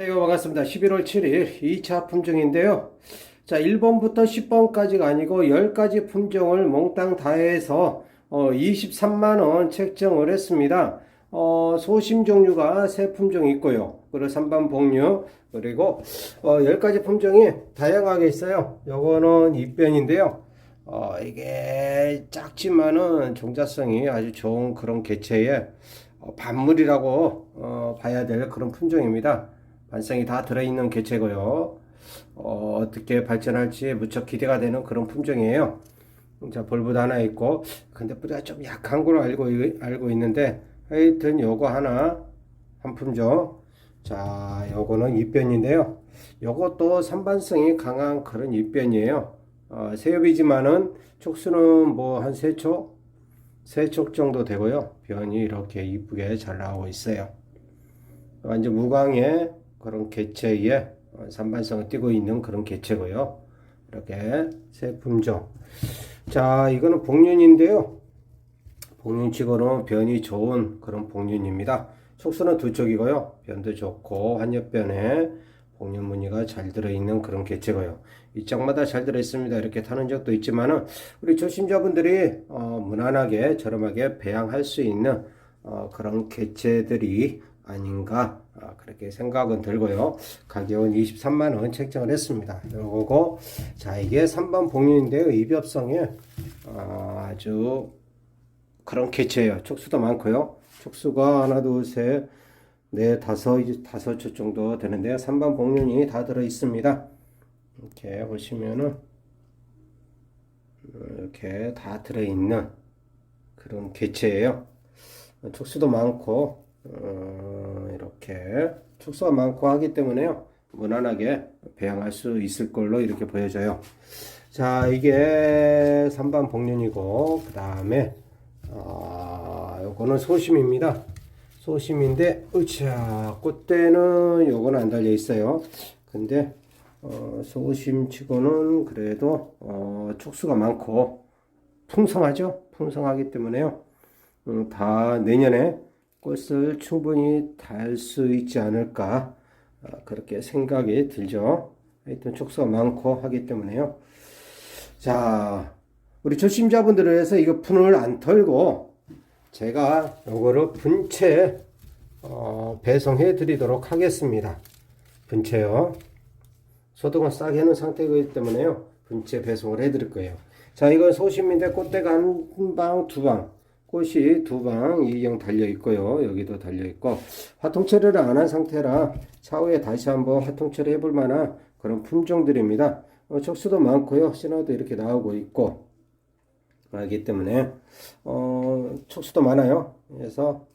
이거 반갑습니다. 11월 7일 2차 품종인데요. 자, 1번부터 10번까지가 아니고 10가지 품종을 몽땅 다 해서 어, 23만원 책정을 했습니다. 어, 소심 종류가 세 품종 있고요. 그리고 3번 복류, 그리고 어, 10가지 품종이 다양하게 있어요. 요거는 입변인데요. 어, 이게 작지만은 종자성이 아주 좋은 그런 개체의 어, 반물이라고 어, 봐야 될 그런 품종입니다. 반성이 다 들어있는 개체고요. 어, 어떻게 발전할지 무척 기대가 되는 그런 품종이에요. 자, 벌브도 하나 있고, 근데 뿌리가 좀 약한 걸로 알고, 알고 있는데, 하여튼 요거 하나, 한 품종. 자, 요거는 입변인데요. 요것도 산반성이 강한 그런 입변이에요. 어, 새엽이지만은 촉수는 뭐 한 세 촉? 세촉 정도 되고요. 변이 이렇게 이쁘게 잘 나오고 있어요. 완전 무광의 그런 개체에 어, 산반성을 띠고 있는 그런 개체고요. 이렇게 세 품종. 자, 이거는 복륜인데요. 복륜치고는 변이 좋은 그런 복륜입니다. 촉수는 두 쪽이고요. 변도 좋고 한엽변에 복륜 무늬가 잘 들어있는 그런 개체고요. 이 짝마다 잘 들어있습니다. 이렇게 타는 적도 있지만은 우리 초심자분들이 어, 무난하게 저렴하게 배양할 수 있는 어, 그런 개체들이 아닌가 아, 그렇게 생각은 들고요. 가격은 23만 원 책정을 했습니다. 요거고 자 이게 3번 복륜인데요. 입엽성에 어, 아주 그런 개체예요. 촉수도 많고요. 촉수가 하나 둘셋 네, 다섯, 다섯 초 정도 되는데요. 3번 복륜이 다 들어 있습니다. 이렇게 보시면은, 이렇게 다 들어있는 그런 개체예요. 촉수도 많고, 어, 이렇게 촉수가 많고 하기 때문에요. 무난하게 배양할 수 있을 걸로 이렇게 보여져요. 자, 이게 3번 복륜이고, 그 다음에, 아, 요거는 소심입니다. 소심인데, 으차, 꽃대는 요거는 안 달려 있어요. 근데, 어, 소심 치고는 그래도, 어, 촉수가 많고, 풍성하죠? 풍성하기 때문에요. 음, 다 내년에 꽃을 충분히 달 수 있지 않을까, 아, 그렇게 생각이 들죠. 하여튼 촉수가 많고 하기 때문에요. 자, 우리 초심자분들을 위해서 이거 분을 안 털고, 제가 요거를 분채 어, 배송해 드리도록 하겠습니다. 분채요. 소득은 싸게 해놓은 상태이기 때문에요. 분채 배송을 해 드릴 거예요. 자, 이건 소심인데 꽃대가 한 방, 두 방. 꽃이 두 방, 이경 달려 있고요. 여기도 달려 있고. 화통 처리를 안 한 상태라 차후에 다시 한번 화통 처리 해 볼 만한 그런 품종들입니다. 어, 촉수도 많고요. 신화도 이렇게 나오고 있고. 알기 때문에 어, 촉수도 많아요. 그래서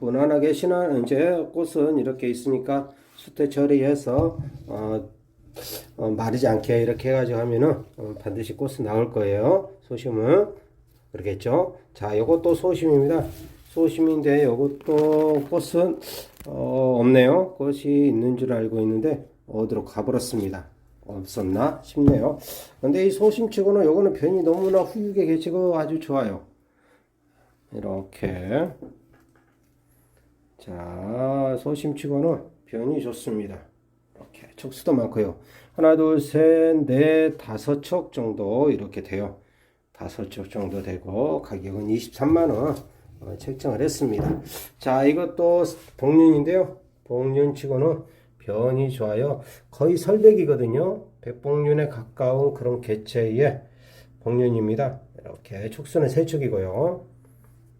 무난하게 신화 이제 꽃은 이렇게 있으니까 수태 처리해서 어, 어, 마르지 않게 이렇게 해가지고 하면은 어, 반드시 꽃은 나올 거예요. 소심은 그렇겠죠. 자, 이것도 소심입니다. 소심인데 이것도 꽃은 어, 없네요. 꽃이 있는 줄 알고 있는데 어디로 가버렸습니다. 없었나 싶네요. 근데 이 소심치고는 요거는 변이 너무나 후유게 개치고 아주 좋아요. 이렇게. 자, 소심치고는 변이 좋습니다. 이렇게 촉수도 많고요. 하나, 둘, 셋, 넷, 다섯 촉 정도 이렇게 돼요. 다섯 촉 정도 되고 가격은 23만원 어, 책정을 했습니다. 자, 이것도 복륜인데요. 복륜치고는 변이 좋아요. 거의 설백이거든요. 백복륜에 가까운 그런 개체의 복륜입니다. 이렇게 촉수는 세 촉이고요.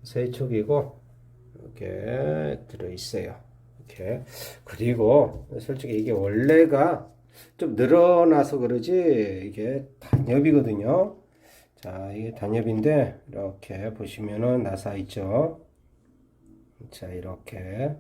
세 촉이고 이렇게 들어 있어요. 이렇게 그리고 솔직히 이게 원래가 좀 늘어나서 그러지 이게 단엽이거든요. 자, 이게 단엽인데 이렇게 보시면은 나사 있죠. 자, 이렇게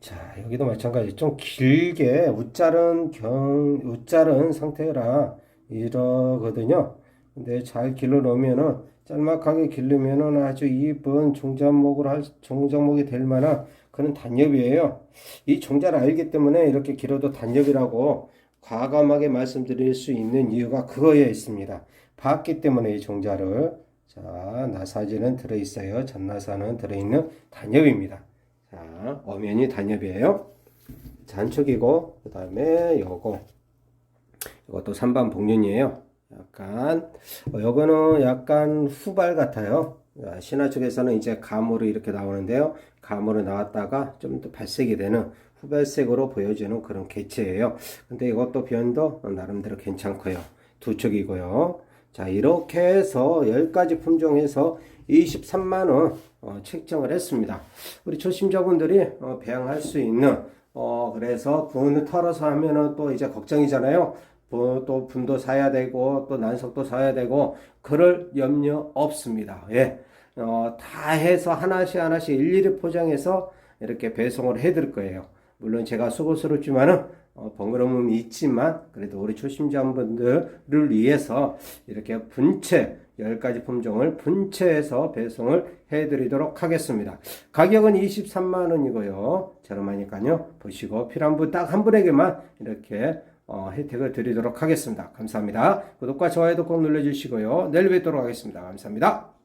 자, 여기도 마찬가지. 좀 길게 웃자른 경, 웃자른 상태라 이러거든요. 근데 잘 길러 놓으면은 짤막하게 기르면은 아주 이쁜 종자목을 할, 종자목이 될 만한 그런 단엽이에요. 이 종자를 알기 때문에 이렇게 길어도 단엽이라고 과감하게 말씀드릴 수 있는 이유가 그거에 있습니다. 봤기 때문에 이 종자를 자, 나사지는 들어있어요. 전나사는 들어있는 단엽입니다. 자, 어면이 단엽이에요. 잔축이고 그 다음에 요거 이것도 3반 복륜이에요. 약간 어, 요거는 약간 후발 같아요. 아, 신화 쪽에서는 이제 가모로 이렇게 나오는데요. 가모로 나왔다가 좀 더 발색이 되는 후발색으로 보여지는 그런 개체예요. 근데 이것도 변도 나름대로 괜찮고요. 두 척이고요. 자, 이렇게 해서 10가지 품종에서 23만원 어, 책정을 했습니다. 우리 초심자분들이 어, 배양할 수 있는 어, 그래서 분을 털어서 하면은 또 이제 걱정이잖아요. 부- 또 분도 사야 되고 또 난석도 사야 되고 그럴 염려 없습니다. 예. 어, 다 해서 하나씩 하나씩 일일이 포장해서 이렇게 배송을 해드릴 거예요. 물론 제가 수고스럽지만은 어, 번거로움이 있지만 그래도 우리 초심자분들을 위해서 이렇게 분체 10가지 품종을 분체해서 배송을 해드리도록 하겠습니다. 가격은 23만 원이고요. 저렴하니까요. 보시고 필요한 분 딱 한 분에게만 이렇게 어, 혜택을 드리도록 하겠습니다. 감사합니다. 구독과 좋아요도 꼭 눌러주시고요. 내일 뵙도록 하겠습니다. 감사합니다.